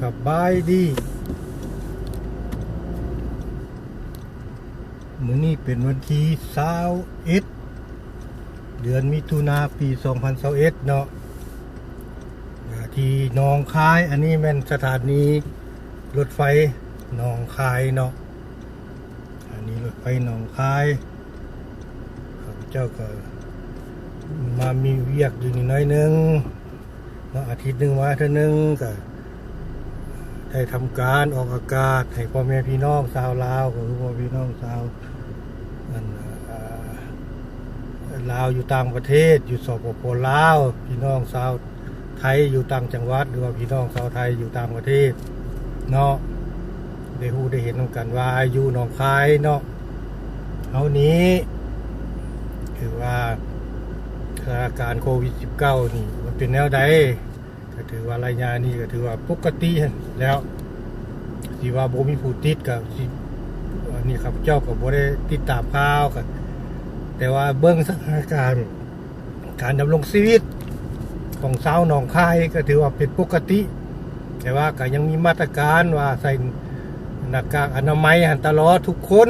สบายดีมื้อนี้เป็นวันที่21เดือนมิถุนาปี2021เนาะอ่าที่หนองคาย อันนี้แม่นสถานีรถไฟหนองคายเนาะอันนี้รถไฟหนองคายข้าพเจ้าก็มามีเวียกอยู่นี่หน้อยนึงเนาะอาทิตย์หนึ่งวันเท่านึงก็ ได้ทำการออกอากาศให้พ่อแม่พี่น้องชาวลาวก็คือพ่อพี่น้องชาวลาวอยู่ต่างประเทศ อยู่สปปลาว พี่น้องชาวไทยอยู่ต่างจังหวัด หรือว่าพี่น้องชาวไทยอยู่ต่างประเทศเนาะได้ฮู้ได้เห็นนกันว่าอายู่หนองคายเนาะเฮานี้คือว่าสถานการณ์โควิด -19 นี่มันเป็นแนวใด ก็ถือว่ารายงานนี่ก็ถือว่าปกติแล้วสิว่าบ่มีผู้ติดกับนนี้ครับเจ้าก็บ่ได้ติดตามข่าวกันแต่ว่าเบิ่งสถานการณ์การดำรงชีวิตของชาวหนองคายก็ถือว่าเป็นปกติ แต่ว่าก็ยังมีมาตรการว่าใส่หน้ากากอนามัยหันตลอดทุกคน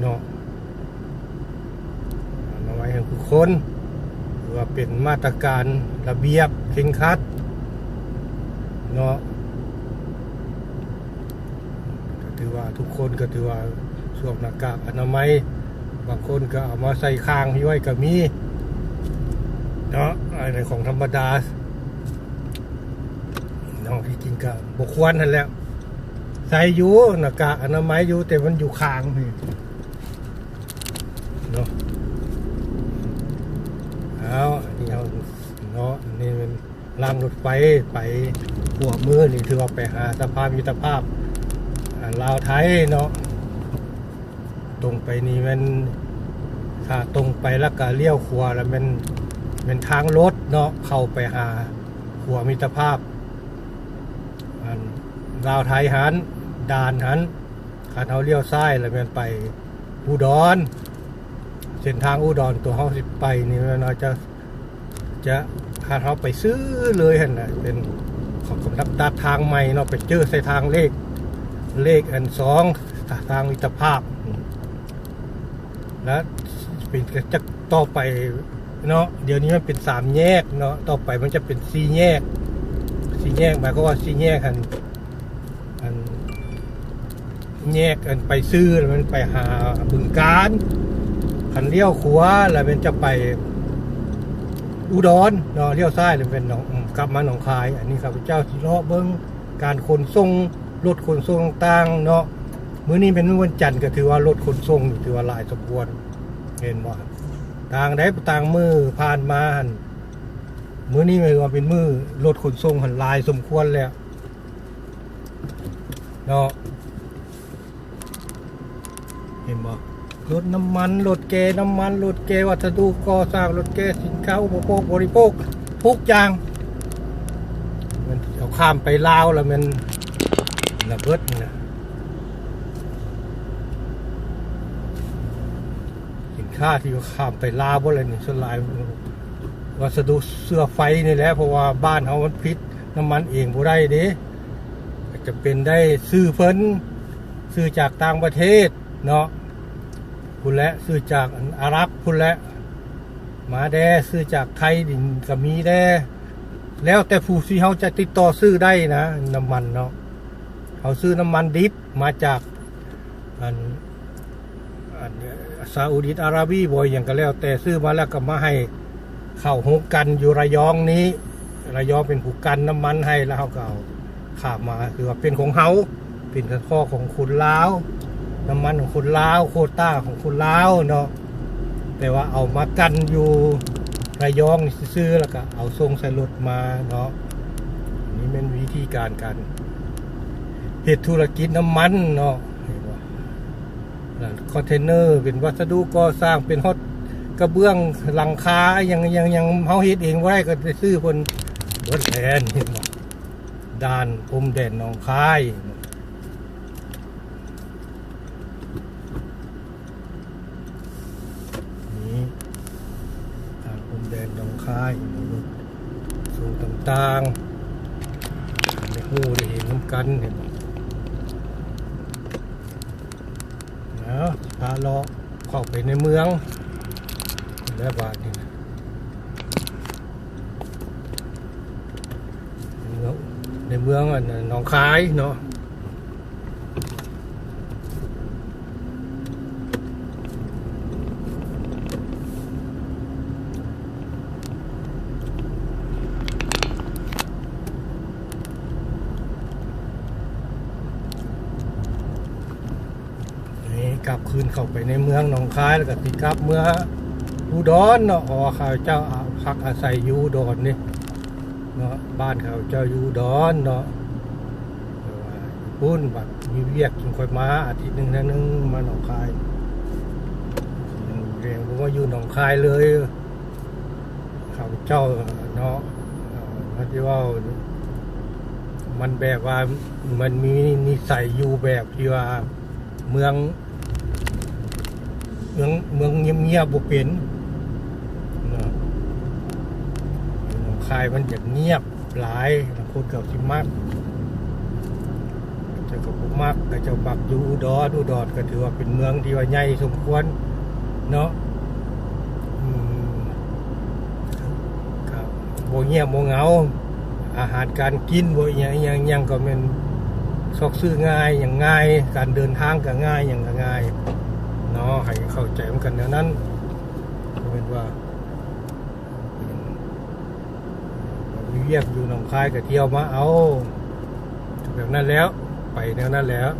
เนาะเอาไว้ให้ทุกคน ว่าเป็นมาตรการระเบียบเข่งครัดเนาะก็ถือว่าทุกคนก็ถือว่าสวมหน้ากากอนามัย บางคนก็เอามาใส่คางที่ไว้ก็มีเนาะอะไรของธรรมดาเนาะที่จริงก็บกควรนั่นแหละใส่อยู่หน้ากากอนามัยอยู่แต่มันอยู่คางพี่เนาะ เอาอันนี้เอาเนาะอันนี่เป็น รางรถไฟไปหัวมือนี่ถือว่าไปหาสภาพมิตรภาพลาวไทยเนาะตรงไปนี่มันถ้าตรงไปแล้วก็เลี้ยวขวาแล้วมันเป็นทางรถเนาะเข้าไปหาหัวมิตรภาพลาวไทยหันด่านหันขาเขาเลี้ยวซ้ายแล้วมันไปอุดรเส้นทางอุดรตัวเขาสิไปนี่มันอาจะจะ พาเขาไปซื้อเลยเห็นนะเป็นของกำลังตัดทางใหม่เนาะไปเจอใส่ทางเลข เลขอันสองทางมิตรภาพ แล้วเป็นจะต่อไปเนาะเดี๋ยวนี้มันเป็นสามแยกเนาะต่อไปมันจะเป็นสี่แยกสี่แยกหมายก็ว่าสี่แยกอันอันแยกอันไปซื้อแล้วมันไปหาบึงการขันเลี้ยวขวาแล้วเป็นจะไป อุดรเนาะเลี้ยวซ้ายแล้วเป็นหนองกลับมาหนองคาย อันนี้ข้าพเจ้าสิเลาะเบิ้งการขนส่งรถขนส่งต่างเนาะมื้อนี้เป็นมื้อวันจันทร์ก็ถือว่ารถขนส่งถือว่าหลายสมควรเห็นบ่ต่างใดต่างมือผ่านมาหันมื้อนี้ไม่ว่าเป็นมือรถขนส่งหันลายสมควรแล้วเนาะเห็นบ่ รถน้ำมันรถเกน้ำมันรถเกวัสดุก่อสร้างรถเกสินค้าอุปโภคบริโภคทุกอย่าง มันเอาข้ามไปลาวแล้วมันระเบิดนะสินค้าที่ข้ามไปลาวบ่อะไรนี่สลายวัสดุเสื้อไฟนี่แหละเพราะว่าบ้านเขามันพิษน้ำมันเองบ่ได้เด้จะเป็นได้ซื้อเพิ่นซื้อจากต่างประเทศเนาะ พุ่นและซื้อจากอารับพุ่นและมาแดซื้อจากไทยดินก็มีแดแล้วแต่ผู้ที่เขาจะติดต่อซื้อได้นะน้ำมันเนาะเขาซื้อน้ำมันดิบมาจากอันอันซาอุดิอาระบีบ่อยอย่างก็แล้ว แต่ซื้อมาแล้วก็มาให้เข้าหงกันอยู่ระยองนี้ ระยองเป็นผู้กันน้ำมันให้แล้วเขาก็เอาขาบมาคือว่าเป็นของเขาเป็นข้อของคุณลาว น้ำมันของคนลาวโคต้าของคนลาวเนาะแต่ว่าเอามากันอยู่ระยองซื้อแล้วก็เอาส่งใส่รถมาเนาะนี่เป็นวิธีการการเหตุธุรกิจน้ำมันเนาะคอนเทนเนอร์เป็นวัสดุก่อสร้างเป็นฮอตกระเบื้องหลังคายังยังยังเฮาเฮ็ดเองได้ก็ซื้อเพิ่นบิดแทนเนบ่ด่านพรมแดนหนองคาย นี้ทางพรมแดนหนองคาย สูงต่างๆในหูได้เห็นน้ำกันเห็นนะพาเลาะเข้าไปในเมือง แล้วบาทนี่นะในเมืองอะหนองคายเนาะ นี่กลับคืน เข้าไปในเมืองหนองคายแล้วก็ติกลับเมื่ออุดรเนาะอ๋อข้าเจ้าพักอาศัยอยู่อุดรนี่เนาะบ้านเขาเจ้าอยู่อุดรเนาะแต่ว่าปุ้นบัดมีเวียกจึงค่อยมาอาทิตย์หนึ่งนะนึงมาหนองคายเรียงผมว่าอยู่หนองคายเลยข้าเจ้าเนาะเอ่อมันที่ว่ามันแบบว่ามันมีนิสัยอยู่แบบที่ว่าเมือง เมืองเมืองเงียบๆบ่เป็นเนาะหนองคายมันจะเงียบหลายคนเกับสิมักแต่ก็บ่มักก็จะบักอยู่อุดรอุดรก็ถือว่าเป็นเมืองที่ว่าใหญ่สมควรเนาะครับบ่เงียบบ่เงาอาหารการกินบ่อหยังอหยังหยังก็แม่นซอกซื้อง่ายอย่างง่าย การเดินทางก็ง่ายอย่างก็ง่ายเนาะ ให้เข้าใจเหมือนกันแนวนั้นก็เป็นว่าเป็นมีเวียกอยู่หนองคายก็เที่ยวมาเอาแบบนั้นแล้ว ไปแนวนั้นแล้ว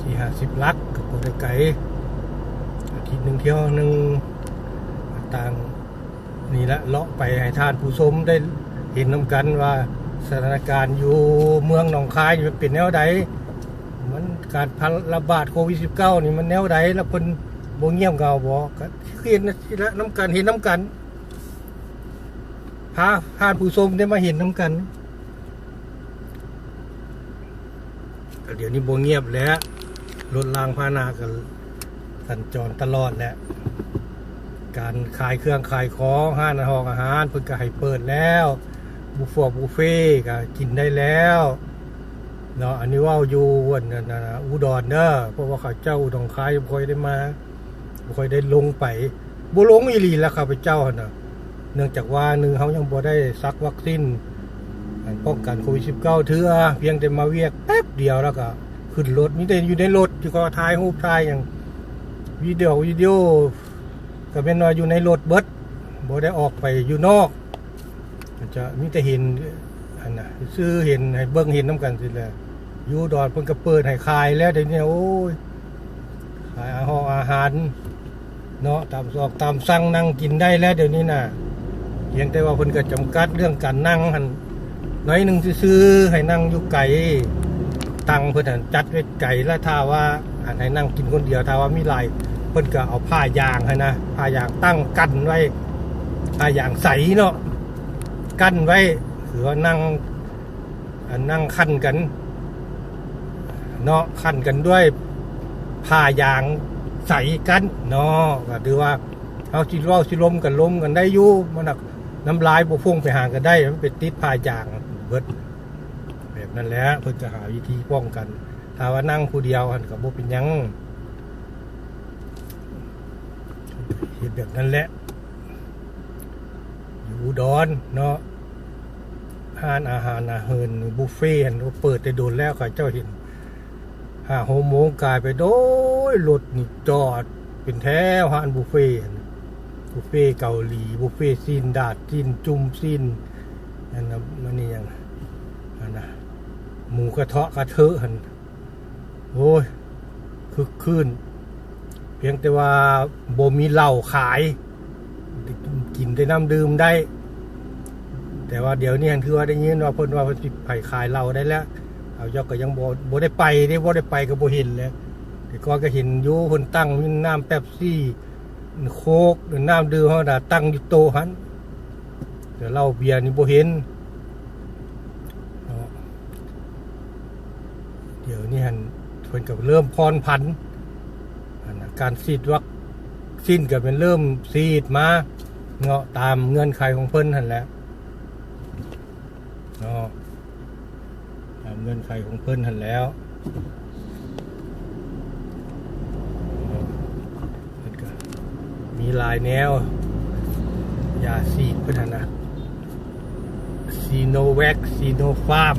สี่ห้าสิบลักกับโปรไกลอาทิตย์หนึ่งเที่ยวหนึ่งต่างนี่ละเลาะไปให้ท่านผู้ชมได้เห็นน้ำกันว่า สถานการณ์อยู่เมืองหนองคายนี่เป็นแนวใดมันการพันระบาดโควิด -19 นี่มันแนวใดแล้วเพิ่นบ่เงียบเงาบ่ก็เห็นละน้ำกันเห็นน้ำกันพาท่านผู้ชมได้มาเห็นน้ำกันก็เดี๋ยวนี้โบเงียบแล้วรถรางพานากันสัญจรตลอดแหละการขายเครื่องขายของห้านอาหารอาหารเพิ่นก็ให้เปิดแล้ว บุฟเฟ่บุฟเฟ่ก็กินได้แล้วเนาะอันนี้ว่าอยู่วันนั้นะอุดรเด้อเพราะว่าเขาเจ้าอุดรคายบ่ค่อยได้มาบ่ค่อยได้ลงไปบ่ลงอีหลีแล้วข้าพเจ้าหั่นน่ะเนื่องจากว่าหนึ่งเขายังบ่ได้ซักวัคซีนป้องกันโควิด -19 เถื่อเพียงแต่มาเวียกแป๊บเดียวแล้วก็ขึ้นรถมีแต่อยู่ในรถอยู่ก็ถ่ายรูปถ่ายอย่างวิดีโอวิดีโอก็เป็นว่าอยู่ในรถเบิดบ่ได้ออกไปอยู่นอก จะมีแต่เห็นอันน่ะซื้อเห็นให้เบิ่งเห็นน้ำกันสิแหละยูดอนเพิ่นก็เปิดให้ขายแล้วเดี๋ยวนี้โอ้ยขายอาหารอาหารเนาะตามซอกตามสั่งนั่งกินได้แล้วเดี๋ยวนี้น่ะเพียงแต่ว่าเพิ่นก็จำกัดเรื่องการนั่งหันน้อยหนึ่งซื้อให้นั่งอยู่ไกลตังเพิ่นหั่นจัดไว้ไกลแล้วถ้าว่าอันให้นั่งกินคนเดียวถ้าว่ามีหลายเพิ่นก็เอาผ้ายางให้นะผ้ายางตั้งกั้นไว้ผ้ายางใสเนาะ กั้นไว้คือว่านั่งนั่งคันกันเนาะคันกันด้วยผ้ายางใส่กันเนาะก็ถือว่าเอาสิเว้าสิล้มกันล้มกันได้อยู่มันน่ะน้ำลายบ่พุ่งไปห่างกันได้มันเป็นติดพายางเบิดแบบนั้นแหละเพิ่นจะหาวิธีป้องกัน ถ้าว่านั่งผู้เดียวหันก็บ่เป็นยังเฮ็ดแบบนั้นแหละ อุดอนเนาะห้านอาหารอาเฮินบุฟเฟ่ต์หั่นเปิดได้โดนแล้วก็เจ้าเห็นห้าหโมงกลายไปโดยรถนี่จอด เป็นแถวฮานบุฟเฟ่ต์บุฟเฟ่ต์เกาหลี บุฟเฟ่ต์ซีนดาดซีนจุ่มซีนนั่นนะมันนี่ยังอันนะหมูกระเทาะกระเทอะหันโอ้ยคึกคืนเพียงแต่ว่าบ่มีเหล้าขาย กินได้น้ำดื่มได้ แต่ว่าเดี๋ยวนี้คือว่าได้ยินว่าเพิ่นว่าเพิ่นสิไผขายเหล้าได้แล้วเอายอกก็ยังบ่บ่ได้ไปได้บ่ได้ไปก็บ่เห็นเลยแต่ก่อนก็เห็นอยู่เพิ่นตั้งมีน้ำเป๊ปซี่โคกหรือน้ำดื่มเฮาน่ะตั้งอยู่โตหันแต่เหล้าเบียร์นี่บ่เห็นเดี๋ยวนี้หันเพิ่นก็เริ่มพรพันการฉีดวัคซีนก็เป็นเริ่มฉีดมา เนาะตามเงื่อนไขของเพิ่นหันแหละเนาะตามเงื่อนไขของเพิ่นหันแล้วมีลายแนวยาซีดเพิ่นหั่นนะซีโนแวคซีโนฟาร์ม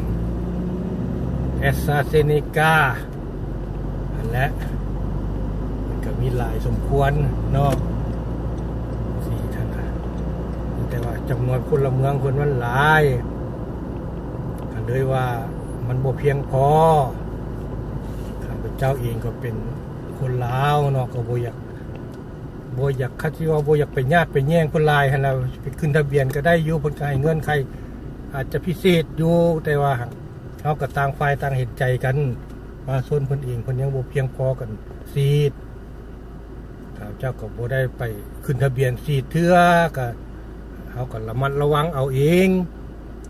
แอสซาเซเนกาอันและมันก็มีหลายสมควรเนาะสี่ท่านนะ จำนวนคนละเมืองคนมันหลายกันเลยว่ามันบ่เพียงพอข้าพเจ้าเองก็เป็นคนลาวเนาะก็บ่อยากบ่อยากคัดที่ว่าบ่อยากไปญาติไปแย่งคนลายหั่นล่ะไปขึ้นทะเบียนก็ได้อยู่เพิ่นก็ให้เงินใครอาจจะพิเศษอยู่แต่ว่าเขากับต่างฝ่ายต่างเห็นใจกันว่าส่วนเพิ่นเองเพิ่นยังบ่เพียงพอกันซีดข้าพเจ้าก็บ่ได้ไปขึ้นทะเบียนซีดเทื่อก็ เขาก็ระมัดระวังเอาเอง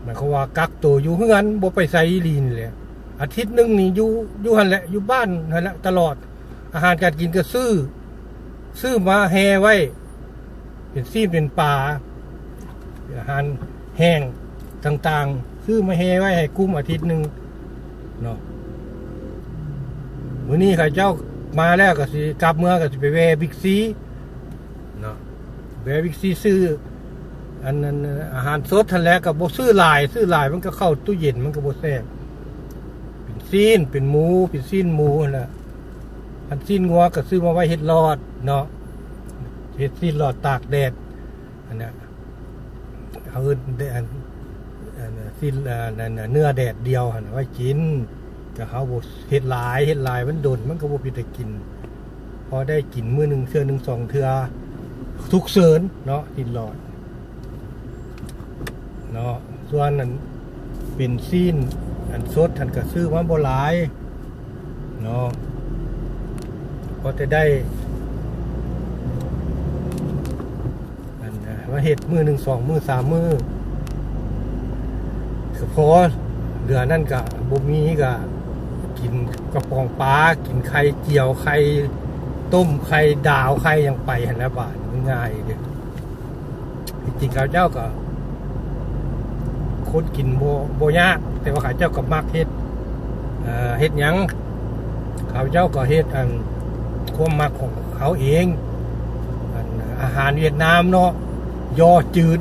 หมายความว่ากักตัวอยู่เฮือนบ่ไปไสลีนเลยอาทิตย์หนึงนี่อยู่อยู่หันแหละอยู่บ้านนั่นแหละตลอด อาหารการกินก็ซื้อ ซื้อมาแฮไว้ เป็นซีเป็นปลาอาหารแห้งต่างๆ ซื้อมาเฮไว้ให้กุ้มอาทิตย์หนึ่งเนาะมื้อนี้ข้าเจ้ามาแล้วก็สิกลับเมื่อก็สิไปแวบิ๊กซีเนาะแวบิ๊กซีซื้อ อันนั้นอาหารสดทันแล้วก็บ่ซื้อหลาย ซื้อหลายมันก็เข้าตู้เย็นมันก็บ่แซ่บเป็นซีนเป็นหมูเป็นซีนหมูนั่นแหละอันซีนงัวก็ซื้อมาไว้เฮ็ดรอดเนาะเฮ็ดซีนรอดตากแดดอันนี้เอาเอนได้อันอันอันนเนื้อแดดเดียวหั่นไว้กินก็เขาบเฮ็ดหลายเฮ็ดหลายมันโดนมันก็บ่มีต่กิน พอได้กินมื้อหนึ่งเทือหนึ่งสองเทือทุกเสริญเนาะกินหลอด เนาะส่วนนั้นเป็นซีนอันสดท่านก็ซื้อมาบ่หลายเนาะพอจะได้อันว่าเฮ็ดมือหนึ่งสองมือสามมื้อก็พอเดือนั่นก็บ่มีก็กินกระปองปลากินไข่เจียวไข่ต้มไข่ดาวไข่ยังไปหันละบาทง่ายเด้อจริงๆข้าเจ้าก็ คนกินบ่บ่ยากแต่ว่าข้าเจ้าก็มักเฮ็ดเฮ็ดยังข้าเจ้าก็เฮ็ดอันความมักของเขาเองอันอาหารเวียดนามเนาะยอจืน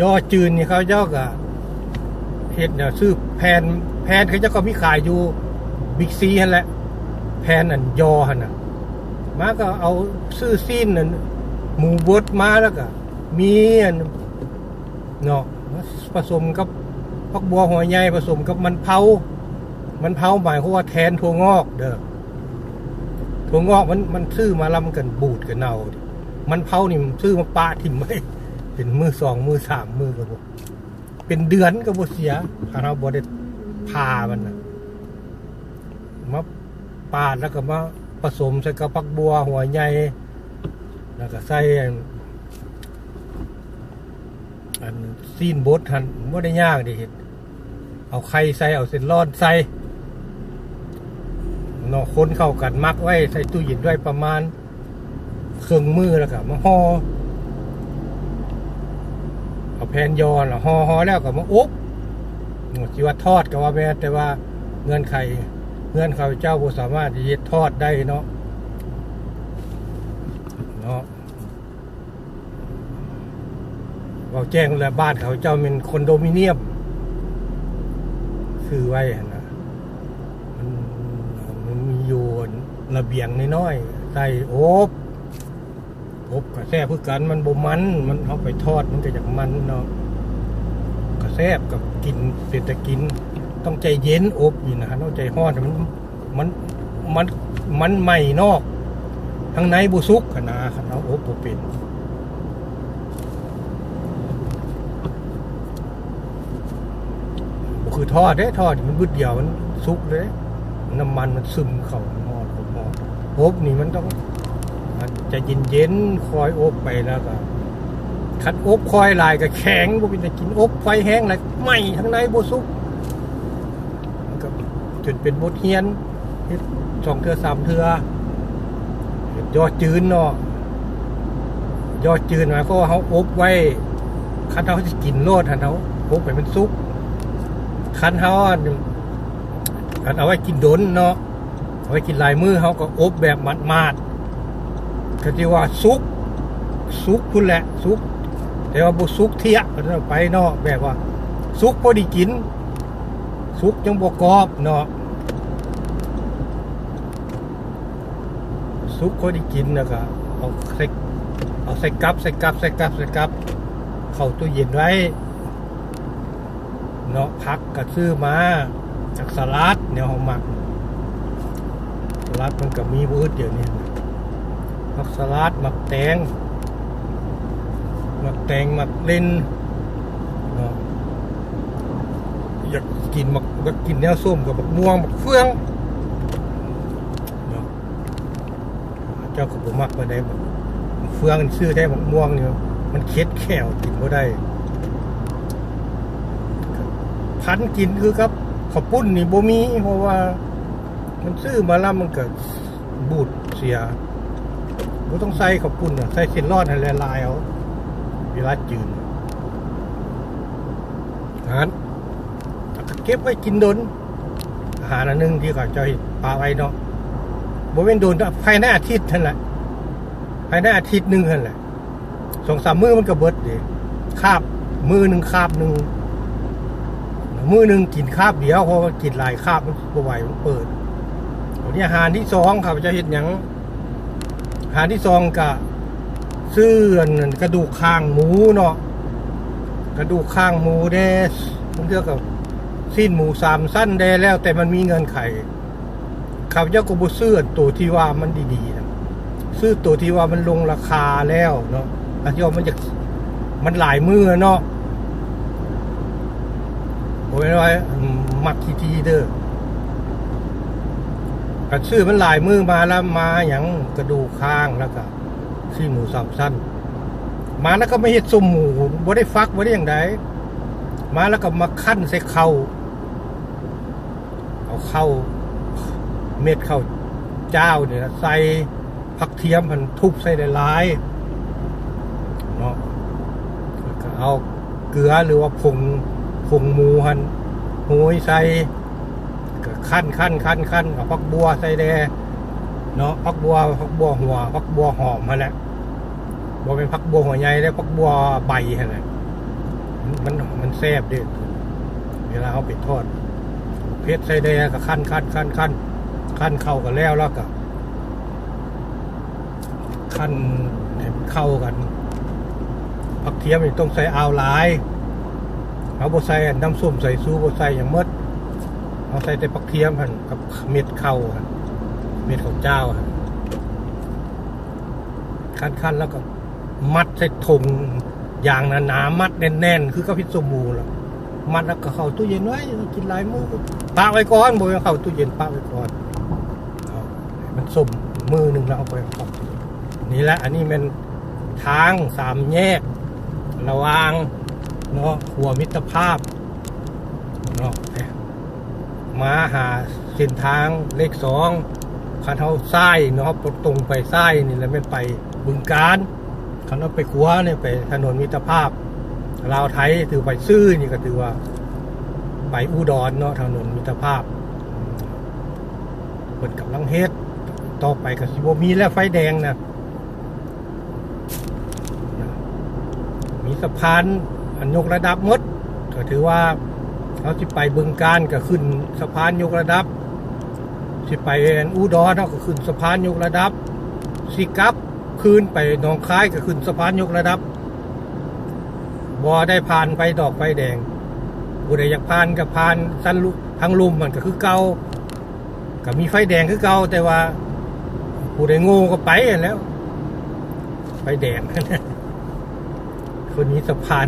ยอจืนนี่เขาเจ้าก็เฮ็ดเนี่ยซื้อแผ่นแผ่นเขาเจ้าก็มีขายอยู่บิ๊กซีหั่นแหละแผ่นอันยอหั่นน่ะมาก็เอาซื้อซีนนั่นหมูบดมาแล้วก็มีอัน เนาะผสมกับพักบัวหัวใหญ่ผสมกับมันเผา มันเผาหมายความว่าแทนถั่วงอกเด้อถั่วงอกมันมันซื้อมาล้วมันกันบูดกันเน่ามันเผานี่มันซื้อมาปะถิ่มไว้เป็นมือสองมือสามมือก็บ่เป็นเดือนก็บ่เสียถ้าเราบ่ได้พามันนะมาปาดแล้วก็มาผสมใส่กับปักบัวหัวใหญ่แล้วก็ใส่ อันซีนบดหันบ่ได้ยากดิเฮ็ดเอาไข่ใส่เอาเส้นร้อนใส่เนาะคนเข้ากันมักไว้ใส่ตู้เย็นไว้ประมาณเครื่องมือแล้วก็มาห่อเอาแผ่นยอนห่อห่อแล้วก็มาอบจิว่าทอดก็ว่าแม่แต่ว่าเงื่อนไขเงื่อนไขเจ้าบ่สามารถที่จะทอดได้เนาะเนาะ เราแจ้งแล้วบ้านเขาเจ้าเป็นคอนโดมิเนียมคือไว้นะมันมันมีอยู่ระเบียงน้อยๆใส่โอบโอบกระแซ่เพื่อกันมันบ่มัน มันเอาไปทอดมันก็จากมันเนาะกระแซบกับกินเศรษฐกิน ต้องใจเย็นอบอยู่นะฮะต้องใจห้อนมันมันมันมันใหม่นอกข้งในบุซุกขนาดเราอบบ่เป็น คือทอดเด้ทอดมันบึดเดียวมันสุกเลยน้ำมันมันซึมเข้าหม้อหม้ออบนี่มันต้องจะเย็นๆคอยอบไปแล้วก็คันอบคอยลายก็แข็งบ่เป็นจะกินอบไฟแห้งแล้วไหม้ข้งในบ่สุกก็จนเป็นบทเรียนสองเทือสามเทือยอจืนเนาะยอจืดหมายความว่าเขาอบไว้คันเขาจะกินโลดคันเขาอบไปเป็นซุป คันเขาอันคันเอาไว้กินดนเนาะเอาไว้กินลายมือเขาก็อบแบบมัดๆก็ที่ว่าซุกซุกพุ่นแหละซุกแต่ว่าบุซุกเทียก็ต้องไปเนาะแบบว่า ซุกพอดีกิน ซุกยังบกรอบเนาะซุกพอดีกินนะก็เอาใส่เอาใส่กับใส่กับใส่กับใส่กับ เข้าตู้เย็นไว้ เนาะพักก็ซื้อมาจากสลัดเนี่ยเอาหมักสลัดมันก็มีบูดเดี๋ยวนี้มักสลัดหมักแตงหมักแตงหมักเล่นเนาะอยากกินหมักอยากกินแนวส้มกับหมักม่วงหมักเฟืองเนาะเจ้าก็บ่มักมาได้มักเฟืองซื้อได้หมักม่วงเนี่ยมันเค็ดแขวกินบ่ได้ พันกินคือครับข้าวปุ้นนี่บ่มี เพราะว่า มันซื้อมาแล้วมันเกิดบูดเสียบ่ต้องใส่ข้าวปุ้นน่ะใส่เส้นรอดให้ละลายเอาเวลาจืนอาหารเก็บไว้กินโดน อาหารอันหนึงที่เขาจะปลาไว้เนาะบ่เป็นโดนภายในอาทิตย์นั่นแหละภายในอาทิตย์หนึ่งนั่นแหละสองสามมือมันก็เบิดเดิคาบมือหนึ่งคาบหนึ่ง มือหนึ่งกินคาบเดียวเพราะว่ากินหลายคาบมันบ่ไหวมันเปิดวันนี้อาหารที่สองเขาจะเห็นอย่างอาหารที่สองกะซื้อนกระดูกข้างหมูเนาะกระดูกข้างหมูเด้มันเรียกกับสิ้นหมูสามสั้นแดแล้ว แต่มันมีเงินไขข้าพเจ้าก็บ่ซื้อตัวที่ว่ามันดีๆนะซื้อตัวที่ว่ามันลงราคาแล้วเนาะอันที่ว่ามันจะมันหลายมือเนาะ โอ้ยน้อยมักทีทีเด้อกันซื้อมันหลายมือมาแล้วมาอย่างกระดูกข้างแล้วก็ซี่หมูสับสั้น มาแล้วก็ไม่เห็ดส้มหมูบ่ได้ฟักบ่ได้อย่างใดมาแล้วก็มาขั้นใส่เข้าเอาเข้าเม็ดเข้าเจ้าเนี่ยใส่ผักเทียมมันทุบใส่ในลายเนาะแล้วก็เอาเกลือหรือว่าผง ผงมูหันโหยใส่ก็ขั้นขั้นขั้นขั้นเอาผักบัวใส่แดเนาะพักบัวพักบัวหัวพักบัวหอมฮะแหละบัวเป็นพักบัวหัวใหญ่ได้พักบัวใบฮะแหละมันมันแซ่บด็ดเวลาเอาไปทอด เพชรใส่แดงก็ขั้นขั้นขั้นขั้นขั้นเข้ากันแล้วแล้วก็ขั้นให้มันเข้ากันผักเทียมนี่ต้องใส่อาวหลาย เอาบใส่น้ำส้มใส่ซูบใส่อย่างมดเอาใส่แต่ผักเทียมพันกับเม็ดเข้าหันเม็ดของเจ้าครับคั้นๆแล้วก็มัดใส่ถุงอย่างหนาๆมัดแน่นๆ คือก็พิษสมูแล้วมัดแล้วก็เข้าตู้เย็นไว้กินหลายมื้อปะไว้ก่อนบ่ให้เข้าตู้เย็นปะไว้ก่อนอมันสมมือหนึ่งแล้วเอาไปนี่แหละ อันนี้เป็นทางสามแยก ระวาง เนาะหัวมิตรภาพเนาะมาหาเส้นทางเลขสองคันเท้าซ้ายเนาะตรงไปซ้ายนี่แล้วไม่ไปบึงการคันเอาไปขัวเนี่ยไปถนนมิตรภาพลาวไทยถือไปซื่อนี่ก็ถือว่า ไปอุดรเนาะถนนมิตรภาพเปิดกับลังเฮดต่อไปกับสิบมีแล้วไฟแดงนะมีสะพาน อันยกระดับมดก็ถือว่าเขาจะไปบึงการก็ขึ้นสะพานยกระดับสิไปอุดรเขาก็ขึ้นสะพานยกระดับสิกับคืนไปหนองคายก็ขึ้นสะพานยกระดับบ่ได้ผ่านไปดอกไฟแดงผู้ใดอยากผ่านก็ผ่านสั้นลุทางลุมมันก็คือเก่าก็มีไฟแดงคือเก่าแต่ว่าผู้ใดง่ก็ไปนั่นแล้ว ไฟแดงคนนี้สะพาน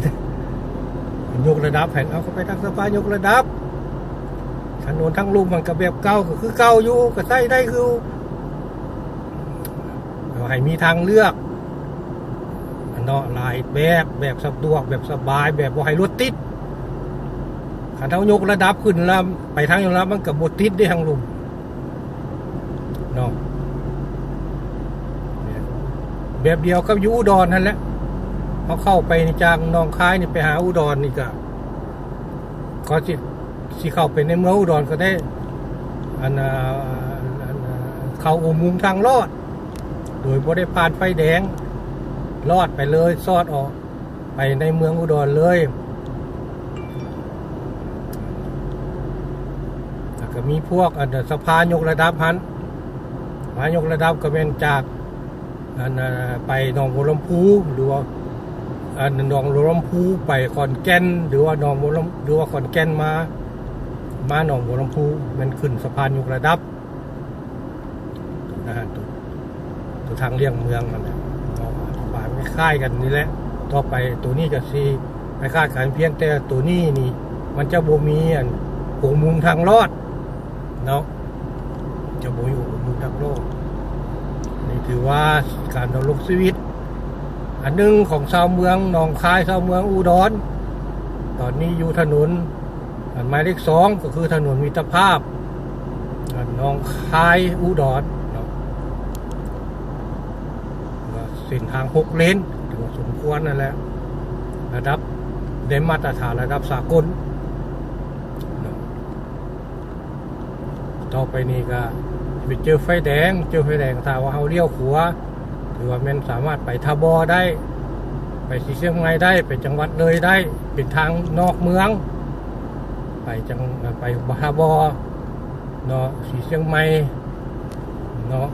ยกระดับแผ่นเอาเข้าไปทางสะพานยกระดับถนนทั้งลุมมันก็แบบเก่าก็คือเก่าอยู่ก็ใช้ได้คือเอาให้มีทางเลือกเนาะหลายแบบแบบสะดวกแบบสบายแบบบ่าให้รถติดขันเท้ายกระดับขึ้นแล้วไปทางยกระดับมันกับบติดได้ทางลุมเนาะแบบเดียวกับยูดอุดรนั่นแหละ เขาเข้าไปในจากนองค้ายนี่ไปหาอุดรนี่ก็ก็สิสิเข้าไปในเมืองอุดรก็ได้อันน่ะอันน่ะเข้าอุโมงค์ทางลอด โดยบ่ได้ผ่านไฟแดง ลอดไปเลยซอดออก ไปในเมืองอุดรเลยแล้วก็มีพวกอันน่ะสะพานยกระดับหันสะพานยกระดับก็เป็นจากอันน่ะไปหนองบัวลำพูหรือว่า หนองบัวลำพูไปขอนแก่นหรือว่าหนองบัวลำหรือว่าขอนแก่นมา มาหนองบัวลำพูมันขึ้นสะพานยกระดับนะฮะตัวตัวทางเลี่ยงเมืองนั่นแหละเอาอธิบาไม่คล้ายกันนี่แหละ ต่อไปตัวนี้ก็ซีไม่คล้ายกันเพียงแต่ตัวนี้นี่ มันจะบ่มีอันหัวมุมทางรอดเนาะจะบ่อยู่หัวมุมทางรอดนี่ถือว่าการดำรงชีวิต อันหนึงของชาวเมืองหนองคายชาวเมืองอุดรตอนนี้อยู่ถนนอันหมายเลขสองก็คือถนนมิตรภาพอันหนองคายอุดรเนาะก็เส้นทางหกเลนถือว่าสมควรนั่นแหละระดับได้มาตรฐานระดับสากลต่อไปนี้ก็ไปเจอไฟแดง เจอไฟแดงถ้าว่าเขาเลี้ยวขวา ถือว่ามันสามารถไปทาบอได้ ไปสีเชียงใหม่ได้ ไปจังหวัดเลยได้เป็นทางนอกเมือง ไปจังไปบาบอเนาะสีเชียงใหม่เนาะ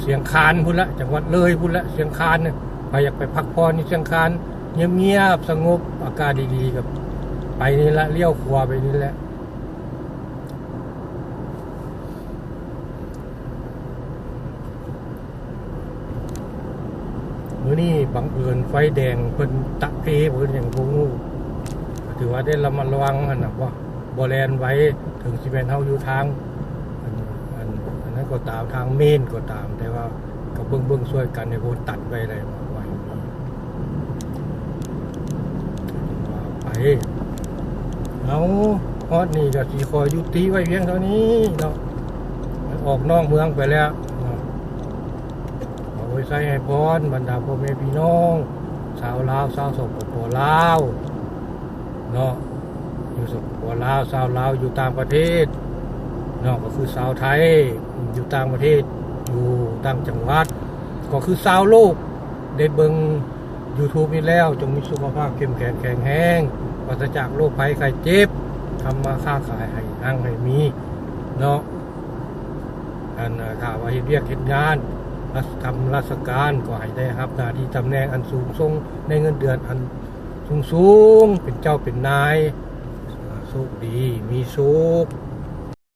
เสียงคานพุ่นละจังหวัดเลยพุ่นละเสียงคานเนี่ยไปอยากไปพักผ่อนในเชียงคานเงียบๆสงบอากาศดีๆกับ ไปนี่ละเลี้ยวขวาไปนี่แหละ นี้บังเอิญไฟแดงเพิ่นตะเพเพิ่นอย่างพวกนู้ถือว่าได้ระมัดระวังอันนะว่าบอแลนไว้ถึงสิเป็นเฮาอยู่ทางอันอันอันนั้นก็ตามทางเมนก็ตาม แต่ว่าก็เบิ่งเบิ่งช่วยกันในโบนตัดไปเลยมาไว้ไปเอาฮอดนี่ก็สีคอยยุติไว้เพียงเท่านี้เนาะออกนอกเมืองไปแล้วเนาะเอาไว้ ใส่ให้พรบรรดาพ่อแม่พี่น้องชาวลาวชาวสปปลาวเนาะอยู่สปปลาวชาวลาวอยู่ต่างประเทศเนาะก็คือชาวไทยอยู่ต่างประเทศ อยู่ต่างจังหวัด ก็คือชาวโลกได้เบิง YouTube นี้แล้ว จงมีสุขภาพเข้มแข็งแข็งแรงปราศจากโรคภัยไข้เจ็บทำมาค้าขายให้นั่งให้มีเนาะอันน่ะถ้าว่าเฮ็ดเรียกเฮ็ดงาน รัฐทำราชการก็ให้ได้ครับหน้าที่ตำแหน่งอันสูงส่งในเงินเดือนอันสูงสูงเป็นเจ้าเป็นนายสุขดีมีสุข